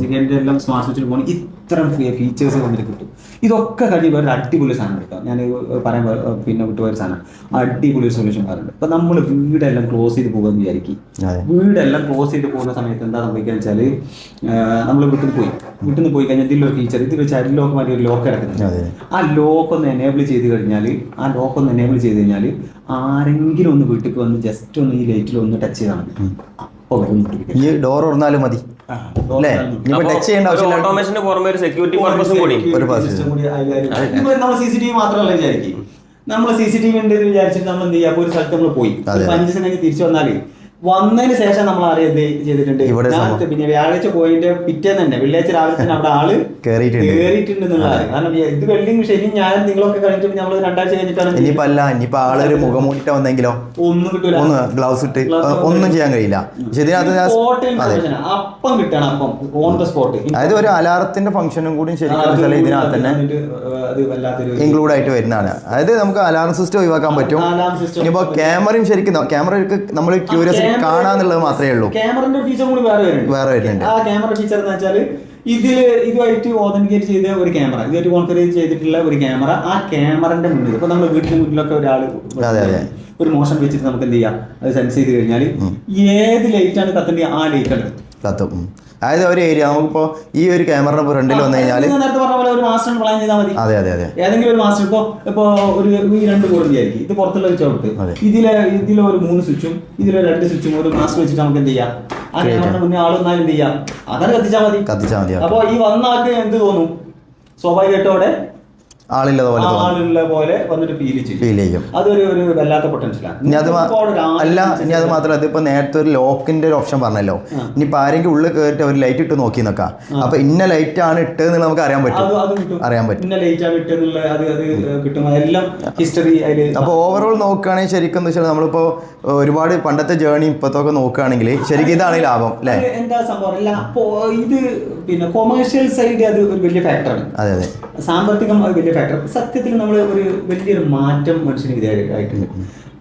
സിഗിന്റെ എല്ലാം സ്മാർട്ട് സ്വിച്ചിൽ പോകണം ഇത്തരം ഫീച്ചേഴ്സ് വന്നിട്ട് കിട്ടും. ഇതൊക്കെ കഴിഞ്ഞ് വേറെ അടിപൊളി സാധനം എടുക്കാം. ഞാൻ പറയാൻ പിന്നെ വിട്ടുപോയ സാധനം. അടിപൊളി സൊല്യൂഷൻ പറയുന്നത് ഇപ്പൊ നമ്മൾ വീടെല്ലാം ക്ലോസ് ചെയ്ത് പോകുമെന്ന് വിചാരിക്കും. വീടെല്ലാം ക്ലോസ് ചെയ്ത് പോകുന്ന സമയത്ത് എന്താ സംഭവിക്കുക വെച്ചാൽ നമ്മൾ വീട്ടിൽ നിന്ന് പോയി. വീട്ടിൽ നിന്ന് പോയി കഴിഞ്ഞാൽ ഇതിലൊരു ഫീച്ചർ ഇതിൽ ചൈൽഡ് ലോക്ക് മാറ്റി ഒരു ലോക്ക് കിടക്കുന്നുണ്ട്. അതെ. ആ ലോക്ക് ഒന്ന് എനേബിൾ ചെയ്ത് കഴിഞ്ഞാൽ ആ ലോക്ക് ഒന്ന് എനേബിൾ ചെയ്ത് കഴിഞ്ഞാൽ ആരെങ്കിലും ഒന്ന് വീട്ടിൽ വന്ന് ജസ്റ്റ് ഒന്ന് ഈ ലൈറ്റിൽ ഒന്ന് ടച്ച് ചെയ്താൽ മതി. അപ്പോൾ ഈ ഡോർ ഉറന്നാലും മതി. അല്ലേ? ഇനിയിപ്പോ ടച്ച് ചെയ്യേണ്ട പുറമെ ഒരു സെക്യൂരിറ്റി പർപ്പസും കൂടി. ഒരു നമ്മൾ സി സി ടി വി മാത്രമല്ല വിചാരിക്കും. നമ്മൾ സി സി ടി വി ഉണ്ട് എന്ന് വിചാരിച്ചിട്ട് നമ്മൾ എന്ത് ചെയ്യാ ഒരു സ്ഥലത്ത് നമ്മൾ പോയി. കഴിഞ്ഞ് തിരിച്ചു വന്നാൽ വന്നതിന് ശേഷം നമ്മൾ അറിയാം ചെയ്തിട്ടുണ്ട്? ഇവിടെ പിന്നെ വ്യാഴാഴ്ച പോയിന്റെ പിറ്റേന്ന് തന്നെ വെള്ളിയാഴ്ച രാവിലെ തന്നെ അവിടെ ആൾ കേറിയിട്ടുണ്ട്. കാരണം ഇത് വെള്ളിയും ശനി ഞാനും നിങ്ങളൊക്കെ കഴിഞ്ഞിട്ട് നമ്മൾ രണ്ടാഴ്ച കഴിഞ്ഞിട്ടാണ് ഇനി ഇനിയിപ്പോ അല്ല ഇനിയിപ്പോ ആളൊരു മുഖം മൂടിയിട്ട് വന്നെങ്കിലോ? ഒന്നും കിട്ടില്ല ഒന്ന് ഗ്ലൗസ് ഇട്ട്. ഒന്നും ചെയ്യാൻ കഴിയില്ല. പക്ഷെ ഇതിനകത്ത് അപ്പം കിട്ടണം അപ്പം. ഓൺ ദ സ്പോട്ട് അതായത് ഒരു അലാറത്തിന്റെ ഫംഗ്ഷനും കൂടി ശരിക്കും ഇതിനകത്ത് തന്നെ ഇൻക്ലൂഡ് ആയിട്ട് വരുന്നതാണ്. അതായത് നമുക്ക് അലാറം സിസ്റ്റം ഒഴിവാക്കാൻ പറ്റും. ഇനിയിപ്പോ ക്യാമറയും ശരിക്കും ക്യാമറ നമ്മൾ ക്യൂരിയസിറ്റി camera- കാണാന്നുള്ളത് മാത്രമേ ഉള്ളൂ. ക്യാമറന്റെ ഫീച്ചർ കൂടി വേറെ വരുന്നുണ്ട്. വേറെ വരുന്നുണ്ട്. ആ ക്യാമറ ഫീച്ചർ എന്ന് വെച്ചാൽ ഇതിൽ ഇതുമായിട്ട് ഓതന്റിക്കേറ്റ് ചെയ്ത ഒരു ക്യാമറ ഇതുമായിട്ട് കോൺഫിഗർ ചെയ്തിട്ടുള്ള ഒരു ക്യാമറ. ആ ക്യാമറന്റെ മുന്നിൽ ഇപ്പൊ നമ്മൾ വീട്ടിൽ മുന്നിലൊക്കെ ഒരാൾ അതെ, അതെ. ഒരു മോഷൻ വെച്ചിട്ട് നമുക്ക് എന്ത് ചെയ്യാം? അത് സെൻസ് ചെയ്ത് കഴിഞ്ഞാൽ ഏത് ലൈറ്റ് ആണ് കത്തേണ്ടത് ആ ലൈറ്റ് ആണ്. കത്തും. അതായത് ഒരു ഏരിയ നമുക്കിപ്പോ ഈ ഒരു ക്യാമറ ഫ്രണ്ടിൽ വന്നു കഴിഞ്ഞാൽ നേരത്തെ പറഞ്ഞ പോലെ ഒരു മാസ്റ്റർ പ്ലാൻ ചെയ്താൽ മതി. അതെ അതെ അതെ. ഏതെങ്കിലും ഒരു മാസ്റ്റർ ഇപ്പോ ഇപ്പോ ഒരു ഈ രണ്ട് ബോർഡ് ആയിരിക്കും. ഇത് പുറത്തുള്ള ഒരു ചവിട്ട്. ഇതിലെ ഇതിലെ ഒരു മൂന്ന് സ്വിച്ചും ഇതിലെ രണ്ട് സ്വിച്ചും ഒരു മാസ്റ്റർ വെച്ചിട്ട് നമുക്ക് എന്ത് ചെയ്യാം? ആ ക്യാമറയുടെ മുന്നേ ആൾ വന്നാൽ എന്ത് ചെയ്യാം? അതാണ് കത്തിച്ചാൽ മതി. കത്തിച്ചാൽ മതി അപ്പൊ ഈ വന്ന ആൾക്ക് എന്ത് തോന്നും? സ്വാഭാവികമായിട്ടും അവിടെ ആളില്ലത് പോലെ ആളുള്ള പോലെ വന്നിട്ട് ഫീൽ ചെയ്യും. ഫീൽ ചെയ്യും. അതൊരു ഒരു വല്ലാത്ത പൊട്ടൻഷ്യലാണ് ഇനി അത് മാ- അല്ല ഇനി അത് മാത്രമല്ല ഇതിപ്പോ നേരത്തെ ഒരു ലോക്കിന്റെ ഒരു ഓപ്ഷൻ പറഞ്ഞല്ലോ. ഇനിയിപ്പോ ആരെങ്കിലും ഉള്ളിൽ കയറിട്ട് ഒരു ലൈറ്റ് ഇട്ട് നോക്കി നോക്കാം അപ്പൊ ഇന്ന ലൈറ്റ് ആണ് ഇട്ടെന്ന് നമുക്ക് അറിയാൻ പറ്റും. അത് അത് കിട്ടും. അറിയാൻ പറ്റും. ഇന്ന ലേറ്റ് ആണ് കിട്ടുന്നുള്ള അത് അത് കിട്ടും. എല്ലാം ഹിസ്റ്ററി അതിൽ അപ്പോൾ ഓവറോൾ നോക്കുകയാണെങ്കിൽ ശരിക്കും എന്ന് വെച്ചാൽ നമ്മളിപ്പോൾ ഒരുപാട് പണ്ടത്തെ ജേണി ഇപ്പോഴത്തൊക്കെ നോക്കുകയാണെങ്കിൽ ശരിക്കും ഇതാണ് ലാഭം അല്ലേ? അത് എന്താ സംഭവം? അല്ല അപ്പോ ഇത് പിന്നെ കൊമേഴ്ഷ്യൽ സൈഡ് അത് ഒരു വലിയ ഫാക്ടറാണ് അതെ അതെ. സാമ്പത്തികം അത് വലിയ ഫാക്ടർ സത്യത്തിൽ നമ്മൾ ഒരു വലിയൊരു മാറ്റം മനുഷ്യന് വിധേയമായിട്ടുണ്ട്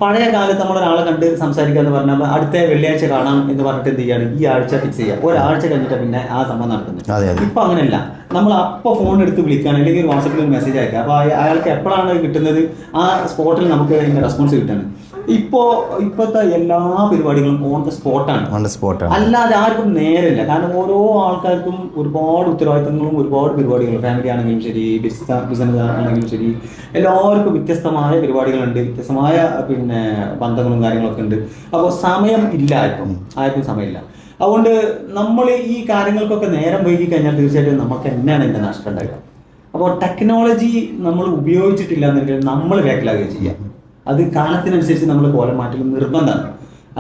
പഴയ കാലത്ത് നമ്മൾ ഒരാളെ കണ്ട് സംസാരിക്കുക എന്ന് പറഞ്ഞാൽ അടുത്ത വെള്ളിയാഴ്ച കാണാം എന്ന് പറഞ്ഞിട്ട് എന്ത് ചെയ്യാണ് ഈ ആഴ്ച ഫിക്സ് ചെയ്യുക ഒരാഴ്ച കഴിഞ്ഞിട്ട് പിന്നെ ആ സംഭവം നടക്കുന്നത്. ഇപ്പൊ അങ്ങനെയല്ല. നമ്മൾ അപ്പോൾ ഫോൺ എടുത്ത് വിളിക്കുകയാണ് അല്ലെങ്കിൽ ഒരു വാട്സപ്പിൽ ഒരു മെസ്സേജ് അയക്കുക. അപ്പോൾ അയാൾക്ക് എപ്പോഴാണ് കിട്ടുന്നത്? ആ സ്പോട്ടിൽ നമുക്ക് അതിന്റെ റെസ്പോൺസ് കിട്ടുകയാണ്. ഇപ്പോ ഇപ്പോഴത്തെ എല്ലാ പരിപാടികളും ഓൺ ദ സ്പോട്ടാണ് ഓൺ ദ സ്പോട്ടാണ് അല്ലാതെ ആർക്കും നേരമില്ല. കാരണം ഓരോ ആൾക്കാർക്കും ഒരുപാട് ഉത്തരവാദിത്തങ്ങളും ഒരുപാട് പരിപാടികളും. ഫാമിലി ആണെങ്കിലും ശരി ബിസിനസ് ബിസിനസ് ആണെങ്കിലും ശരി. എല്ലാവർക്കും വ്യത്യസ്തമായ പരിപാടികളുണ്ട്. വ്യത്യസ്തമായ പിന്നെ ബന്ധങ്ങളും കാര്യങ്ങളൊക്കെ ഉണ്ട്. അപ്പോൾ സമയം ഇല്ല ആർക്കും ആർക്കും സമയമില്ല. അതുകൊണ്ട് നമ്മൾ ഈ കാര്യങ്ങൾക്കൊക്കെ നേരം വൈകി കഴിഞ്ഞാൽ തീർച്ചയായിട്ടും നമുക്ക് തന്നെയാണ് എന്റെ നഷ്ടം ഉണ്ടാവുക. അപ്പോൾ ടെക്നോളജി നമ്മൾ ഉപയോഗിച്ചിട്ടില്ല എന്നുണ്ടെങ്കിൽ നമ്മൾ ബാക്കിലാകുകയും ചെയ്യാം. അത് കാലത്തിനനുസരിച്ച് നമ്മൾ കോലം മാറ്റലും നിർബന്ധമാണ്.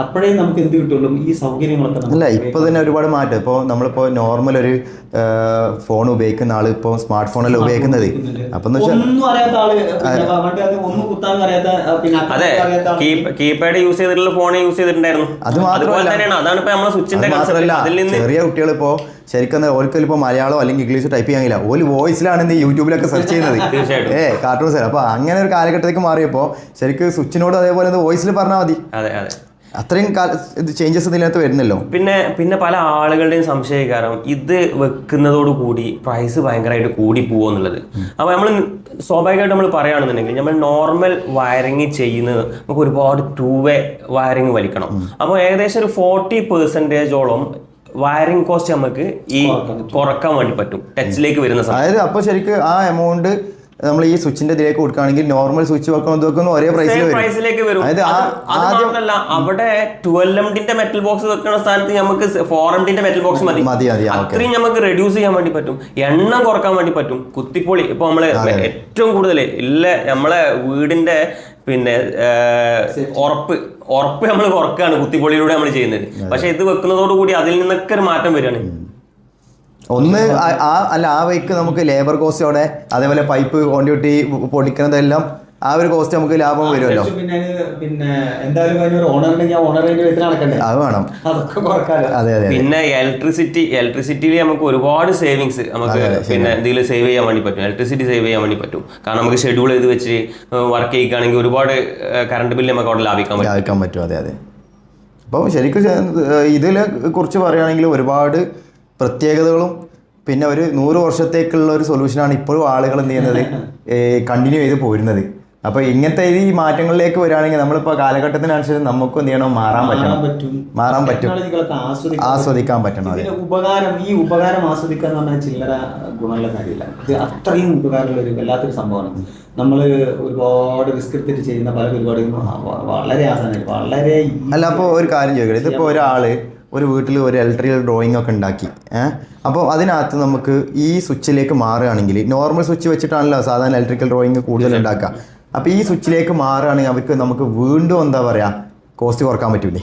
അപ്പോഴേ നമുക്ക് എന്ത് കിട്ടുള്ളൂ? ഈ സൗകര്യങ്ങളൊക്കെ അല്ല ഇപ്പോൾ തന്നെ ഒരുപാട് മാറ്റം. ഇപ്പോൾ നമ്മളിപ്പോൾ നോർമൽ ഒരു ഫോൺ ഉപയോഗിക്കുന്ന ആൾ ഇപ്പോൾ സ്മാർട്ട് ഫോണല്ല ഉപയോഗിക്കുന്നത്. അപ്പം എന്ന് വെച്ചാൽ ഒന്നും അറിയാത്ത ആൾ പിന്നെ പണ്ട് അത് കീപാഡ് യൂസ് ചെയ്തിട്ടുള്ള ഫോൺ യൂസ് ചെയ്തിട്ടുണ്ടായിരുന്നു. അത് മാത്രമല്ല- അതുപോലെ തന്നെയാണ്. അതാണ് ഇപ്പൊ നമ്മൾ സ്വിച്ചിന്റെ അത് അതിൽ നിന്ന് ചെറിയ കുട്ടികൾ ഇപ്പോൾ ശരിക്കും ഓർക്ക് ഇപ്പോൾ മലയാളം അല്ലെങ്കിൽ ഇംഗ്ലീഷ് ടൈപ്പ് ചെയ്യാൻ കഴിയില്ല. ഒരു വോയിസിലാണ് എന്ത് യൂട്യൂബിലൊക്കെ സെർച്ച് ചെയ്യുന്നത്. ഏ കാർട്ടൂൺസ് അപ്പോൾ അങ്ങനെ ഒരു കാലഘട്ടത്തേക്ക് മാറിയപ്പോൾ ശരിക്കും സ്വിച്ചിനോട് അതേപോലെ വോയിസിൽ പറഞ്ഞാൽ മതി. അതെ അതെ. അത്രയും ചേഞ്ചസ് ഇതിനകത്ത് വരുന്നല്ലോ. പിന്നെ പിന്നെ പല ആളുകളുടെയും സംശയകാരം ഇത് വെക്കുന്നതോട് കൂടി പ്രൈസ് ഭയങ്കരമായിട്ട് കൂടി പോകുമെന്നുള്ളത് അപ്പോൾ നമ്മൾ സ്വാഭാവികമായിട്ട് നമ്മൾ പറയുകയാണെന്നുണ്ടെങ്കിൽ നമ്മൾ നോർമൽ വയറിങ് ചെയ്യുന്നത് നമുക്ക് ഒരുപാട് ടൂ വേ വയറിങ് വലിക്കണം അപ്പോൾ ഏകദേശം ഒരു ഫോർട്ടി പെർസെന്റേജോളം വയറിംഗ് കോസ്റ്റ് നമുക്ക് ഈ കുറയ്ക്കാൻ വേണ്ടി പറ്റും. ടച്ചിലേക്ക് വരുന്ന അതായത് അപ്പോൾ ശരിക്കും ആ എമൗണ്ട് നമ്മൾ ഈ സ്വിച്ചിന്റെ ഇതിലേക്ക് കൊടുക്കുകയാണെങ്കിൽ നോർമൽ സ്വിച്ച് വെക്കണം വെക്കുന്നു ഒരേ പ്രൈസിലേക്ക് വരും. മാത്രമല്ല അവിടെ ട്വൽവ് എംഡിന്റെ മെറ്റൽ ബോക്സ് വെക്കുന്ന സ്ഥാനത്ത് നമുക്ക് ഫോർ എംഡിന്റെ മെറ്റൽ ബോക്സ് മതി, മതി, അത്രയും നമുക്ക് റെഡ്യൂസ് ചെയ്യാൻ വേണ്ടി പറ്റും. എണ്ണം കുറയ്ക്കാൻ വേണ്ടി പറ്റും. കുത്തിപ്പൊളി ഇപ്പൊ നമ്മൾ ഏറ്റവും കൂടുതൽ ഇല്ല നമ്മളെ വീടിന്റെ പിന്നെ ഉറപ്പ് ഉറപ്പ് നമ്മൾ കുറക്കാണ് കുത്തിപ്പൊളിയിലൂടെ നമ്മൾ ചെയ്യുന്നത്. പക്ഷെ ഇത് വെക്കുന്നതോട് കൂടി അതിൽ നിന്നൊക്കെ ഒരു മാറ്റം വരികയാണ്. ഒന്ന് ആ- അല്ല ആ വൈക്ക് നമുക്ക് ലേബർ കോസ്റ്റോടെ അതേപോലെ പൈപ്പ് കൊണ്ടുവിട്ടി പൊടിക്കുന്നതെല്ലാം ആ ഒരു കോസ്റ്റ് നമുക്ക് ലാഭം വരുമല്ലോ. പിന്നെ എന്തായാലും അതിനൊരു ഓണർ ഉണ്ടെങ്കിൽ ആ ഓണറിന്റെ വീട്ടിൽ നടക്കണ്ടേ അത് വേണം. അതൊക്കെ കുറക്കാലോ? അതെ അതെ പിന്നെ ഇലക്ട്രിസിറ്റി ഇലക്ട്രിസിറ്റിയിൽ നമുക്ക് ഒരുപാട് സേവിങ്സ് നമുക്ക് പിന്നെ എന്തെങ്കിലും സേവ് ചെയ്യാൻ വേണ്ടി പറ്റും. ഇലക്ട്രിസിറ്റി സേവ് ചെയ്യാൻ വേണ്ടി പറ്റും. കാരണം നമുക്ക് ഷെഡ്യൂൾ ചെയ്ത് വെച്ച് വർക്ക് ചെയ്യുകയാണെങ്കിൽ ഒരുപാട് കറണ്ട് ബില്ല് നമുക്ക് അവിടെ ലാഭിക്കാൻ പറ്റും. ലാഭിക്കാൻ പറ്റും. അതെ അതെ. അപ്പോൾ ശരിക്കും ഇതിനെ കുറിച്ച് പറയുകയാണെങ്കിൽ ഒരുപാട് പ്രത്യേകതകളും പിന്നെ ഒരു നൂറ് വർഷത്തേക്കുള്ള ഒരു സൊല്യൂഷനാണ് ഇപ്പോഴും ആളുകൾ എന്ത് ചെയ്യുന്നത് കണ്ടിന്യൂ ചെയ്ത് പോരുന്നത്. അപ്പോൾ ഇങ്ങനത്തെ ഈ മാറ്റങ്ങളിലേക്ക് വരികയാണെങ്കിൽ നമ്മളിപ്പോൾ കാലഘട്ടത്തിനനുസരിച്ച് നമുക്കും എന്ത് ചെയ്യണം? മാറാൻ പറ്റണം. പറ്റും. മാറാൻ പറ്റും. ആസ്വദിക്കാൻ പറ്റണം ഉപകാരം ഈ ഉപകാരം ആസ്വദിക്കാൻ എന്ന് പറഞ്ഞാൽ ചില്ലറ ഗുണമുള്ള കാര്യമില്ല. ഇത് അത്രയും ഉപകാരമുള്ള ഒരു വല്ലാത്തൊരു സംഭവമാണ്. നമ്മൾ ഒരുപാട് റിസ്ക് എടുത്തിട്ട് ചെയ്യുന്ന പല പരിപാടികളും വളരെ ആസാനായി. വളരെ അല്ല അപ്പോൾ ഒരു കാര്യം ചോദിക്കട്ടെ. ഇതിപ്പോ ഒരാൾ ഒരു വീട്ടിൽ ഒരു ഇലക്ട്രിക്കൽ ഡ്രോയിങ് ഒക്കെ ഉണ്ടാക്കി ഏഹ് അപ്പോൾ അതിനകത്ത് നമുക്ക് ഈ സ്വിച്ചിലേക്ക് മാറുകയാണെങ്കിൽ നോർമൽ സ്വിച്ച് വെച്ചിട്ടാണല്ലോ സാധാരണ ഇലക്ട്രിക്കൽ ഡ്രോയിങ് കൂടുതൽ ഉണ്ടാക്കുക. അപ്പോൾ ഈ സ്വിച്ചിലേക്ക് മാറുകയാണെങ്കിൽ അവർക്ക് നമുക്ക് വീണ്ടും എന്താ പറയുക കോസ്റ്റ് കുറയ്ക്കാൻ പറ്റൂലേ?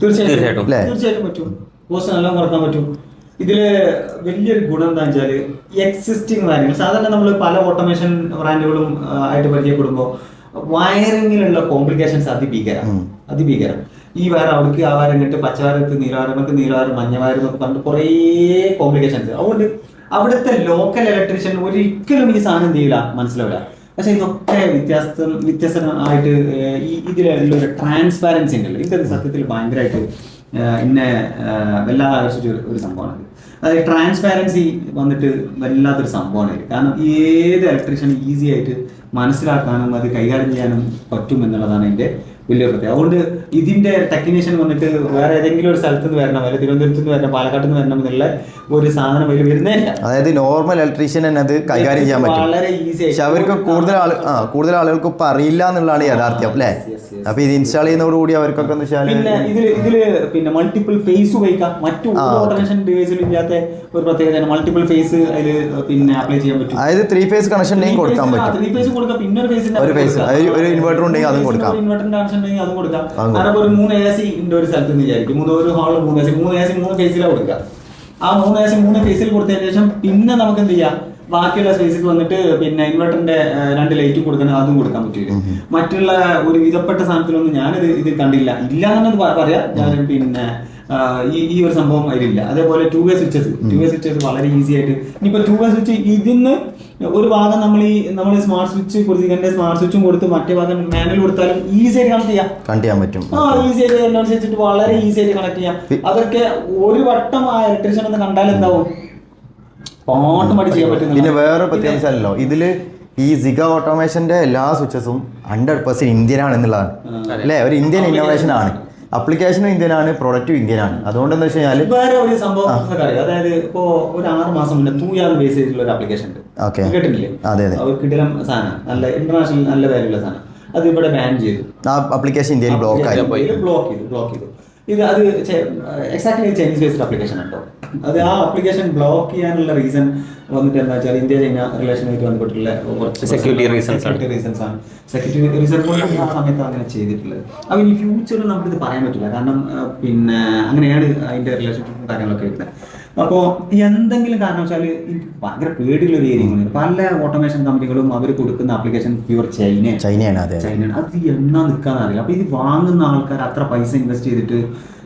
തീർച്ചയായിട്ടും. തീർച്ചയായിട്ടും. അല്ലേ? തീർച്ചയായിട്ടും പറ്റും. കോസ്റ്റ് നല്ല കുറയ്ക്കാൻ പറ്റും. ഇതിൽ വലിയൊരു ഗുണം എന്താ വെച്ചാൽ എക്സിസ്റ്റിംഗ് വയറിംഗ് സാധാരണ നമ്മൾ പല ഓട്ടോമേഷൻ ബ്രാൻഡുകളും ആയിട്ട് പരിചയപ്പെടുമ്പോൾ വയറിങ്ങിലുള്ള കോംപ്ലിക്കേഷൻസ് അതിഭീകരം. അതിഭീകരം. ഈ വയർ അവിടേക്ക് ആ വയർ ഇങ്ങോട്ട് പച്ചവയറത്ത് നീലവാരമൊക്കെ നീലവാരം മഞ്ഞവാരം എന്നൊക്കെ പറഞ്ഞിട്ട് കുറേ കോംപ്ലിക്കേഷൻസ് അതുകൊണ്ട് അവിടുത്തെ ലോക്കൽ ഇലക്ട്രീഷ്യൻ ഒരിക്കലും ഈ സാധനം എന്ത് ചെയ്യില്ല മനസ്സിലാവില്ല പക്ഷെ ഇതൊക്കെ വ്യത്യാസം വ്യത്യസ്തമായിട്ട് ഈ ഇതിലുള്ള ഒരു ട്രാൻസ്പാരൻസി ഉണ്ടല്ലോ ഇതൊരു സത്യത്തിൽ ഭയങ്കരമായിട്ട് എന്നെ വല്ലാതെ ആകർഷിച്ച ഒരു- സംഭവമാണ് അതായത് ട്രാൻസ്പാരൻസി വന്നിട്ട് വല്ലാത്തൊരു സംഭവമാണ്. കാരണം ഏത് ഇലക്ട്രീഷ്യൻ ഈസി ആയിട്ട് മനസ്സിലാക്കാനും അത് കൈകാര്യം ചെയ്യാനും പറ്റും എന്നുള്ളതാണ് എന്റെ വലിയൊരു പ്രത്യേകം അതുകൊണ്ട് ഇതിന്റെ ടെക്നീഷ്യൻ വന്നിട്ട് വേറെ ഏതെങ്കിലും ഒരു സ്ഥലത്ത് നിന്ന് വരണം അല്ലെങ്കിൽ തിരുവനന്തപുരത്ത് നിന്ന് വരണം പാലക്കാട് നിന്ന് വരണം എന്നുള്ള ഒരു സാധനം അതിൽ വരുന്നേ അതായത് നോർമൽ ഇലക്ട്രീഷ്യൻ തന്നെ അത് കൈകാര്യം ചെയ്യാൻ പറ്റും. വളരെ ഈസി പക്ഷെ അവർക്ക് കൂടുതൽ ആൾ ആ കൂടുതൽ ആളുകൾക്ക് ഇപ്പം അറിയില്ല എന്നുള്ളതാണ് യാഥാർത്ഥ്യം അല്ലേ. അപ്പോൾ ഇത് ഇൻസ്റ്റാൾ ചെയ്യുന്നതോടുകൂടി അവർക്കൊക്കെ എന്ന് വെച്ചാൽ പിന്നെ ഇതിൽ ഇതിൽ പിന്നെ മൾട്ടിപ്പിൾ ഫേസ് ഉപയോഗിക്കാം. മറ്റു ഓട്ടോമേഷൻ ഡിവൈസിലും ഇല്ലാത്ത ഒരു പ്രത്യേകത മൾട്ടിപ്പിൾ ഫേസ് അതിൽ പിന്നെ അപ്ലൈ ചെയ്യാൻ പറ്റും. അതായത് ത്രീ ഫേസ് കണക്ഷൻ കൊടുക്കാൻ പറ്റും. ത്രീ ഫേസ് കൊടുക്കാം. പിന്നെ ഒരു ഫേസ് ഒരു phase, ഒരു- ഇൻവെർട്ടർ ഉണ്ടെങ്കിൽ അതും കൊടുക്കാം. ഇൻവെർട്ടറിന്റെ ആവശ്യം ഉണ്ടെങ്കിൽ അതും കൊടുക്കാം. അതേപോലെ ഒരു മൂന്ന് എ സി ഉണ്ട് ഒരു സ്ഥലത്ത് നിന്ന് വിചാരിക്കും. മൂന്ന് ഒരു ഹാളിൽ മൂന്ന് എ സി മൂന്ന് എ സി മൂന്ന് ഫേസിലാണ് കൊടുക്കുക. ആ മൂന്ന് എ സി മൂന്ന് ഫേസിൽ കൊടുത്തതിന് ശേഷം പിന്നെ നമുക്ക് എന്ത് ചെയ്യാം? ബാക്കിയുള്ള സ്പേസിൽ വന്നിട്ട് പിന്നെ ഇൻവെർട്ടറിന്റെ രണ്ട് ലൈറ്റ് കൊടുക്കണം അതും കൊടുക്കാൻ പറ്റില്ല മറ്റുള്ള ഒരു വിധപ്പെട്ട സാധനത്തിലൊന്നും ഞാനിത് ഇത് കണ്ടില്ല. ഇല്ല എന്നത് പറയാം. ഞാൻ പിന്നെ ഈ ഈ ഒരു സംഭവം അതിലില്ല അതേപോലെ two way switches two way switches വളരെ ഈസി ആയിട്ട്. ഇനിയിപ്പോൾ ടു വേ സ്വിച്ച് ഇതിന്ന് ഒരു ഭാഗം നമ്മൾ ഈ നമ്മൾ സ്മാർട്ട് സ്വിച്ച് ഇതിന്റെ സ്മാർട്ട് സ്വിച്ചും കൊടുത്ത് മറ്റേ ഭാഗം മാനുവൽ കൊടുത്താലും ഈസി ആയിട്ട് കണക്ട് ചെയ്യാം. കണക്ട് ചെയ്യാൻ പറ്റും. ആ ഈസി ആയിട്ട് അതിനനുസരിച്ചിട്ട് വളരെ ഈസി ആയിട്ട് കണക്ട് ചെയ്യാം. അതൊക്കെ ഒരു വട്ടം ആ ഇലക്ട്രീഷ്യൻ ഒന്ന് കണ്ടാൽ എന്താവും? ഓട്ടോമാറ്റിക് ചെയ്യാൻ പറ്റും പിന്നെ വേറെ പ്രത്യേകത വെച്ചാലല്ലോ ഇതിൽ ഈ സിഗ ഓട്ടോമേഷന്റെ എല്ലാ സ്വിച്ചസും ഹൺഡ്രഡ് പെർസെന്റ് ഇന്ത്യൻ ആണ് എന്നുള്ളതാണ്. അല്ലേ? ഒരു ഇന്ത്യൻ ഇന്നോവേഷൻ ആണ്. അപ്ലിക്കേഷനും ഇന്ത്യൻ ആണ് പ്രൊഡക്റ്റും ഇന്ത്യൻ ആണ് അതുകൊണ്ട് എന്താ വെച്ച് കഴിഞ്ഞാൽ വേറെ ഒരു സംഭവം അതായത് ഇപ്പോ ഒരു ആറ് മാസം മുന്നേ തൂയാന്ന് ബേസ് ചെയ്തിട്ടുള്ള ഒരു ആപ്ലിക്കേഷൻ ഉണ്ട്. Okay. കേട്ടിട്ടില്ലേ? അതെ, അതെ. സാധനം. നല്ല ഇന്റർനാഷണൽ നല്ല വാല്യുള്ള സാധനം. അത് ഇവിടെ ബാൻ ചെയ്തു. ആ അപ്ലിക്കേഷൻ ഇന്ത്യയിൽ ബ്ലോക്ക് ആയി. ബ്ലോക്ക് ചെയ്തു ബ്ലോക്ക് ചെയ്തു. ഇത് അത് എക്സാക്ട്ലി ചൈനീസ് ബേസ്ഡ് ആപ്ലിക്കേഷൻ ഉണ്ടോ അത് ആ ആപ്ലിക്കേഷൻ ബ്ലോക്ക് ചെയ്യാനുള്ള റീസൺ വന്നിട്ട് എന്താ വെച്ചാൽ ഇന്ത്യ ചൈന റിലേഷനുമായിട്ട് ബന്ധപ്പെട്ടുള്ള കുറച്ച് സെക്യൂരിറ്റി റീസൺസ് സെക്യൂരിറ്റി റീസൺസ് ആണ്. സെക്യൂരിറ്റി റീസൺ കൊണ്ട് ആ സമയത്ത് അങ്ങനെ ചെയ്തിട്ടുള്ളത് അപ്പോൾ ഇനി ഫ്യൂച്ചറിൽ നമുക്കിത് പറയാൻ പറ്റില്ല. കാരണം പിന്നെ അങ്ങനെയാണ് അതിന്റെ റിലേഷൻഷിപ്പും കാര്യങ്ങളൊക്കെ വരുന്നത്. അപ്പോൾ എന്തെങ്കിലും കാരണവശാൽ എനിക്ക് ഭയങ്കര പേടിയുള്ള ഒരു ഏരിയ പല ഓട്ടോമേഷൻ കമ്പനികളും അവർ കൊടുക്കുന്ന ആപ്ലിക്കേഷൻ പ്യുവർ ചൈന ചൈനയാണ് അതെ ചൈനയാണ് അത് എന്നാ നിൽക്കാന്നറിയില്ല അപ്പൊ ഇത് വാങ്ങുന്ന ആൾക്കാർ അത്ര പൈസ ഇൻവെസ്റ്റ് ചെയ്തിട്ട്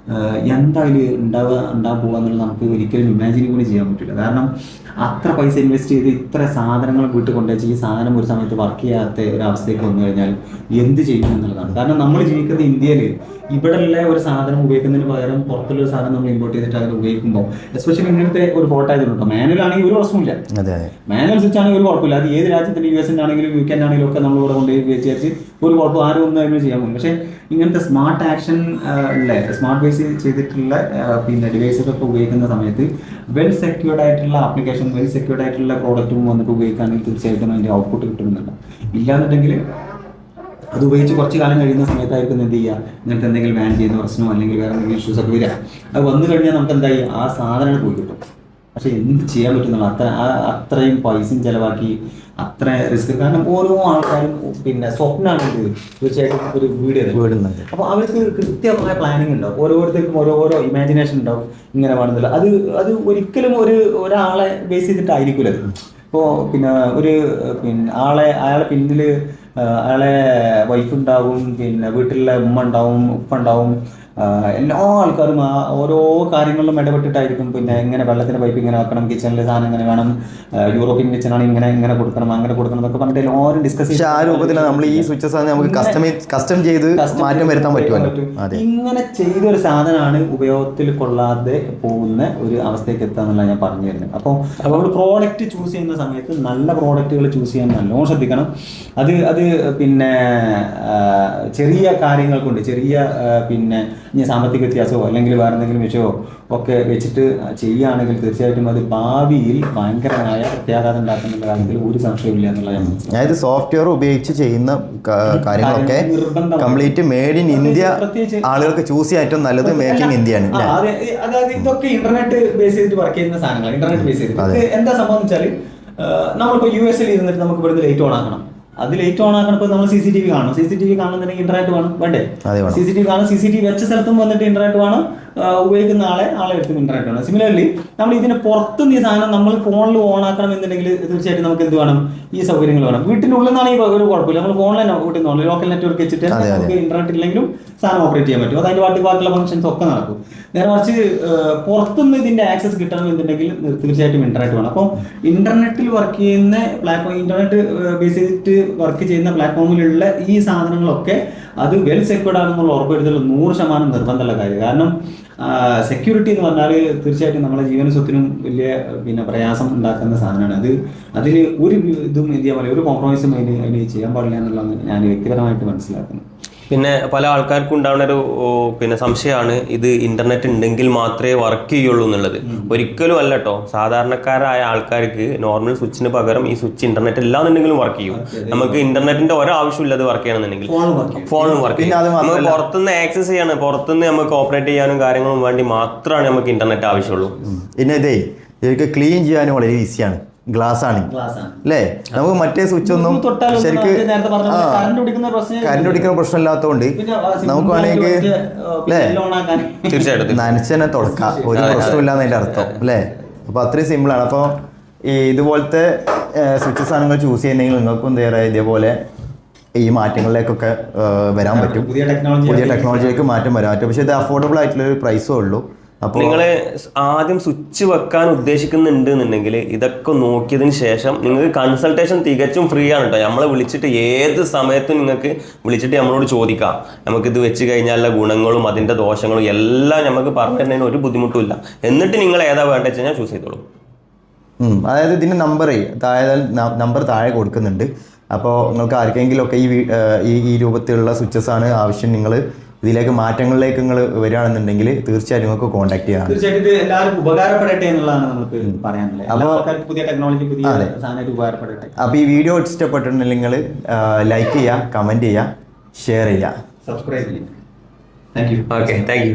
ആഹ്, എന്താ ഇതിൽ ഉണ്ടാവുക ഉണ്ടാകാൻ പോകുക എന്നുള്ളത് നമുക്ക് ഒരിക്കലും ഇമാജിൻ കൂടി ചെയ്യാൻ പറ്റില്ല. കാരണം അത്ര പൈസ ഇൻവെസ്റ്റ് ചെയ്ത് ഇത്ര സാധനങ്ങൾ വീട്ടിൽ കൊണ്ടുവച്ച് ഈ സാധനം ഒരു സമയത്ത് വർക്ക് ചെയ്യാത്ത ഒരു അവസ്ഥയ്ക്ക് വന്നു കഴിഞ്ഞാൽ എന്ത് ചെയ്യും എന്നുള്ളതാണ്. കാരണം നമ്മൾ ജീവിക്കുന്ന ഇന്ത്യയിൽ ഇവിടെയുള്ള ഒരു സാധനം ഉപയോഗിക്കുന്നതിന് പകരം പുറത്തുള്ള ഒരു സാധനം നമ്മൾ ഇമ്പോർട്ട് ചെയ്തിട്ട് അതിൽ ഉപയോഗിക്കുമ്പോൾ എസ്പെഷ്യലി ഇങ്ങനത്തെ ഒരു ഫോട്ടോ ആയതുകൊണ്ട് മാനുവൽ ആണെങ്കിൽ ഒരു പ്രശ്നമില്ല മാനുവൽ സ്വിച്ച് ആണെങ്കിൽ ഒരു കുഴപ്പമില്ല. അത് ഏത് രാജ്യത്തിന്റെ യു എസിന്റെ ആണെങ്കിലും യു കെ ആണെങ്കിലും ഒക്കെ നമ്മൾ ഇവിടെ കൊണ്ട് വിചാരിച്ച് ഒരു കുഴപ്പം ആരും ഒന്നും അതിന് ചെയ്യാൻ പോകും പക്ഷേ ഇങ്ങനത്തെ സ്മാർട്ട് ആക്ഷൻ അല്ലേ സ്മാർട്ട് ബേസ് ചെയ്തിട്ടുള്ള പിന്നെ ഡിവൈസുകളൊക്കെ ഉപയോഗിക്കുന്ന സമയത്ത് വെൽ സെക്യൂർഡ് ആയിട്ടുള്ള ആപ്ലിക്കേഷൻ വെൽ സെക്യൂർഡ് ആയിട്ടുള്ള പ്രോഡക്റ്റും വന്നിട്ട് ഉപയോഗിക്കുകയാണെങ്കിൽ തീർച്ചയായിട്ടും അതിന്റെ ഔട്ട്പുട്ട് കിട്ടുന്നുണ്ട് ഇല്ലാന്നുണ്ടെങ്കിൽ അത് ഉപയോഗിച്ച് കുറച്ച് കാലം കഴിയുന്ന സമയത്തായിരിക്കും എന്ത് ചെയ്യുക? ഇങ്ങനത്തെ എന്തെങ്കിലും ബാൻ ചെയ്യുന്ന പ്രശ്നമോ അല്ലെങ്കിൽ വേറെ എന്തെങ്കിലും ഇഷ്യൂസ് ഒക്കെ വരിക. അത് വന്നു കഴിഞ്ഞാൽ നമുക്ക് എന്തായി? ആ സാധനം പോയി കിട്ടും. പക്ഷെ എന്ത് ചെയ്യാൻ പറ്റുന്നുള്ള അത്ര അത്രയും പൈസയും ചിലവാക്കി അത്ര റിസ്ക് കാരണം ഓരോ ആൾക്കാരും പിന്നെ സ്വപ്നമാണ് ഇത്. തീർച്ചയായിട്ടും ഒരു വീട് വീടുന്നത് അപ്പോൾ അവർക്ക് കൃത്യമായ പ്ലാനിങ് ഉണ്ടാവും ഓരോരുത്തർക്കും ഓരോരോ ഓരോ ഇമാജിനേഷൻ ഉണ്ടാവും. ഇങ്ങനെ വേണമെന്നില്ല. അത് അത് ഒരിക്കലും ഒരു ഒരാളെ ബേസ് ചെയ്തിട്ടായിരിക്കില്ല അത് ഇപ്പോൾ പിന്നെ ഒരു പിന്നെ ആളെ അയാളെ പിന്നിൽ അയാളെ വൈഫ് ഉണ്ടാവും പിന്നെ വീട്ടിലെ ഉമ്മ ഉണ്ടാവും ഉപ്പ ഉണ്ടാവും. എല്ലാ ആൾക്കാരും ആ ഓരോ കാര്യങ്ങളിലും ഇടപെട്ടിട്ടായിരിക്കും. പിന്നെ എങ്ങനെ വെള്ളത്തിന്റെ പൈപ്പ് ഇങ്ങനെ വെക്കണം കിച്ചണിലെ സാധനം ഇങ്ങനെ വേണം യൂറോപ്യൻ കിച്ചണാണ് ഇങ്ങനെ ഇങ്ങനെ കൊടുക്കണം അങ്ങനെ കൊടുക്കണം എന്നൊക്കെ പറഞ്ഞിട്ട് എല്ലാവരും ഡിസ്കസ് ആ രൂപത്തിൽ നമ്മൾ ഈ സ്വിച്ചസ് നമുക്ക് കസ്റ്റമൈസ് കസ്റ്റം ചെയ്ത് മാറ്റം വരുത്താൻ പറ്റുമല്ലോ. ഇങ്ങനെ ചെയ്തൊരു സാധനമാണ് ഉപയോഗത്തിൽ കൊള്ളാതെ പോകുന്ന ഒരു അവസ്ഥയ്ക്ക് എത്താന്നുള്ള ഞാൻ പറഞ്ഞു തരുന്നത്. അപ്പോൾ നമ്മൾ പ്രോഡക്റ്റ് ചൂസ് ചെയ്യുന്ന സമയത്ത് നല്ല പ്രോഡക്റ്റുകൾ ചൂസ് ചെയ്യാൻ നല്ലോണം ശ്രദ്ധിക്കണം. അത് അത് പിന്നെ ചെറിയ കാര്യങ്ങൾ കൊണ്ട് ചെറിയ പിന്നെ ഇനി സാമ്പത്തിക വ്യത്യാസമോ അല്ലെങ്കിൽ വേറെ എന്തെങ്കിലും വിഷയമോ ഒക്കെ വെച്ചിട്ട് ചെയ്യുകയാണെങ്കിൽ തീർച്ചയായിട്ടും അത് ഭാവിയിൽ ഭയങ്കരമായ പ്രത്യാഘാതം ഉണ്ടാക്കുന്നുള്ള കാര്യത്തിൽ ഒരു സംശയമില്ല എന്നുള്ള അതായത് സോഫ്റ്റ്വെയർ ഉപയോഗിച്ച് ചെയ്യുന്ന കാര്യങ്ങളൊക്കെ കംപ്ലീറ്റ് മേഡ് ഇൻ ഇന്ത്യ ആളുകൾക്ക് ചൂസ് ചെയ്യാൻ ഏറ്റവും നല്ലത് മേക്ക് ഇൻ ഇന്ത്യ ആണ് അതായത് ഇതൊക്കെ ഇന്റർനെറ്റ് ബേസ് ചെയ്തിട്ട് വർക്ക് ചെയ്യുന്ന സാധനങ്ങൾ ഇന്റർനെറ്റ് ബേസ് ചെയ്തിട്ട്. എന്താ സംഭവം വെച്ചാൽ നമ്മളിപ്പോ യു എസിൽ ഇരുന്നിട്ട് നമുക്ക് ഇവിടുന്ന് ലൈറ്റ് ഓൺ ആക്കണം. അത് ലൈറ്റ് ഓൺ ആക്കണപ്പോൾ നമ്മൾ സി സി ടി വി കാണണം സി സി ടി വി കാണുന്നുണ്ടെങ്കിൽ ഇന്റർനെറ്റ് വേണം. വേണ്ടേ? സി സി ടി വി കാണും. സി സി ടി വി വെച്ച സ്ഥലത്തും വന്നിട്ട് ഇന്റർനെറ്റ് വേണം. ഉപയോഗിക്കുന്ന ആളെ ആളെ എടുത്ത് ഇന്റർനെറ്റ് വേണം സിമിലർലി നമ്മൾ ഇതിന് പുറത്തുനിന്ന് ഈ സാധനം നമ്മൾ ഫോണിൽ ഓൺ ആക്കണം എന്നുണ്ടെങ്കിൽ തീർച്ചയായിട്ടും നമുക്ക് എന്ത് വേണം? ഈ സൗകര്യങ്ങൾ വേണം. വീട്ടിനുള്ളിൽ നിന്നാണെങ്കിൽ ഒരു കുഴപ്പമില്ല. നമ്മൾ ഫോണിൽ വീട്ടിൽ നിന്ന് ലോക്കൽ നെറ്റ്വർക്ക് വെച്ചിട്ട്. നമുക്ക് ഇന്റർനെറ്റ് ഇല്ലെങ്കിലും സാധനം ഓപ്പറേറ്റ് ചെയ്യാൻ പറ്റും. അത് അതിന്റെ ബാക്കി ബാക്കിയുള്ള ഫംഗ്ഷൻസ് ഒക്കെ നടക്കും. നേരെ മറിച്ച് പുറത്തുനിന്ന് ഇതിന്റെ ആക്സസ് കിട്ടണം എന്നുണ്ടെങ്കിൽ തീർച്ചയായിട്ടും ഇന്റർനെറ്റ് വേണം. അപ്പോൾ ഇന്റർനെറ്റിൽ വർക്ക് ചെയ്യുന്ന പ്ലാറ്റ്ഫോം ഇന്റർനെറ്റ് ബേസ് ചെയ്തിട്ട് വർക്ക് ചെയ്യുന്ന പ്ലാറ്റ്ഫോമിലുള്ള ഈ സാധനങ്ങളൊക്കെ അത് വെൽ സെക്യൂർഡ് ആണെന്നുള്ള വരുത്തുള്ള നൂറ് ശതമാനം നിർബന്ധമുള്ള കാര്യം. കാരണം സെക്യൂരിറ്റി എന്ന് പറഞ്ഞാൽ തീർച്ചയായിട്ടും നമ്മുടെ ജീവന സ്വത്തിനും വലിയ പിന്നെ പ്രയാസം ഉണ്ടാക്കുന്ന സാധനമാണ്. അത് അതിൽ ഒരു ഇതും എന്ത് ചെയ്യാൻ ഒരു കോംപ്രമൈസും അതിന് അതിന് ചെയ്യാൻ പാടില്ല എന്നുള്ളതാണ് ഞാൻ വ്യക്തിപരമായിട്ട് മനസ്സിലാക്കുന്നത് പിന്നെ പല ആൾക്കാർക്കും ഉണ്ടാവുന്ന ഒരു പിന്നെ സംശയമാണ് ഇത് ഇന്റർനെറ്റ് ഉണ്ടെങ്കിൽ മാത്രമേ വർക്ക് ചെയ്യുള്ളൂ എന്നുള്ളത്. ഒരിക്കലും അല്ല കേട്ടോ സാധാരണക്കാരായ ആൾക്കാർക്ക് നോർമൽ സ്വിച്ചിന് പകരം ഈ സ്വിച്ച് ഇന്റർനെറ്റ് എല്ലാന്നുണ്ടെങ്കിലും വർക്ക് ചെയ്യും. നമുക്ക് ഇന്റർനെറ്റിന്റെ ഒരാവശ്യമില്ല അത് വർക്ക് ചെയ്യണമെന്നുണ്ടെങ്കിൽ ഫോണും വർക്ക് ചെയ്യും. നമുക്ക് പുറത്തുനിന്ന് ആക്സസ് ചെയ്യാണ്. പുറത്തുനിന്ന് നമുക്ക് ഓപ്പറേറ്റ് ചെയ്യാനും കാര്യങ്ങളും വേണ്ടി മാത്രമാണ് നമുക്ക് ഇന്റർനെറ്റ് ആവശ്യമുള്ളൂ. പിന്നെ ഇതേ ഇതൊക്കെ ക്ലീൻ ചെയ്യാനും വളരെ ഈസിയാണ് ഗ്ലാസ് ആണ് അല്ലേ? നമുക്ക് മറ്റേ സ്വിച്ച് ഒന്നും തൊട്ടാലും ശരിക്ക് കറണ്ട് പിടിക്കുന്ന പ്രശ്നം ഇല്ലാത്തതുകൊണ്ട് പ്രശ്നമില്ലാത്തതുകൊണ്ട് നമുക്ക് വേണമെങ്കിൽ അല്ലേ. തീർച്ചയായിട്ടും. നനച്ചെന്നെ തുടക്കാം. ഒരു പ്രശ്നമില്ല അതിന്റെ അർത്ഥം അല്ലേ? അപ്പൊ അത്രയും സിമ്പിളാണ് അപ്പോൾ ഈ ഇതുപോലത്തെ സ്വിച്ച് സാധനങ്ങൾ ചൂസ് ചെയ്യുന്നെങ്കിൽ നിങ്ങൾക്കും എന്താ ഇതേപോലെ ഈ മാറ്റങ്ങളിലേക്കൊക്കെ വരാൻ പറ്റും. പുതിയ ടെക്നോളജി പുതിയ ടെക്നോളജിയിലേക്ക് മാറ്റം വരാൻ പറ്റും. പക്ഷേ ഇത് അഫോർഡബിൾ ആയിട്ടുള്ള ഒരു പ്രൈസേ ഉള്ളൂ. അപ്പോൾ നിങ്ങൾ ആദ്യം സ്വിച്ച് വെക്കാൻ ഉദ്ദേശിക്കുന്നുണ്ട് എന്നുണ്ടെങ്കിൽ ഇതൊക്കെ നോക്കിയതിന് ശേഷം നിങ്ങൾക്ക് കൺസൾട്ടേഷൻ തികച്ചും ഫ്രീ ആണ് കേട്ടോ നമ്മളെ വിളിച്ചിട്ട് ഏത് സമയത്തും നിങ്ങൾക്ക് വിളിച്ചിട്ട് നമ്മളോട് ചോദിക്കാം. നമുക്ക് ഇത് വെച്ച് കഴിഞ്ഞാലുള്ള ഗുണങ്ങളും അതിന്റെ ദോഷങ്ങളും എല്ലാം നമുക്ക് പറഞ്ഞു തരുന്നതിന് ഒരു ബുദ്ധിമുട്ടുമില്ല. എന്നിട്ട് നിങ്ങൾ ഏതാ വേണ്ടത് വെച്ച് കഴിഞ്ഞാൽ ചൂസ് ചെയ്തോളൂ. അതായത് ഇതിന്റെ നമ്പർ താഴെ നമ്പർ താഴെ കൊടുക്കുന്നുണ്ട്. അപ്പോൾ നിങ്ങൾക്ക് ആർക്കെങ്കിലും ഒക്കെ ഈ ഈ ഈ രൂപത്തിലുള്ള സ്വിച്ചസ് ആണ് ആവശ്യം. നിങ്ങൾ ഇതിലേക്ക് മാറ്റങ്ങളിലേക്ക് നിങ്ങൾ വരികയാണെന്നുണ്ടെങ്കിൽ തീർച്ചയായും നിങ്ങൾക്ക് കോൺടാക്ട് ചെയ്യാം. തീർച്ചയായിട്ടും ഇത് എല്ലാവർക്കും ഉപകാരപ്പെടട്ടെ എന്നുള്ളതാണ് നമുക്ക് പറയാനുള്ളത്. അപ്പോൾ പുതിയ ടെക്നോളജി പുതിയ അതെ. സാധനമായിട്ട് ഉപകാരപ്പെടട്ടെ. അപ്പോൾ ഈ വീഡിയോ ഇഷ്ടപ്പെട്ടിട്ടുണ്ടെങ്കിൽ നിങ്ങൾ ലൈക്ക് ചെയ്യുക കമന്റ് ചെയ്യുക ഷെയർ ചെയ്യുക. സബ്സ്ക്രൈബ് ചെയ്യുക. Thank you okay thank you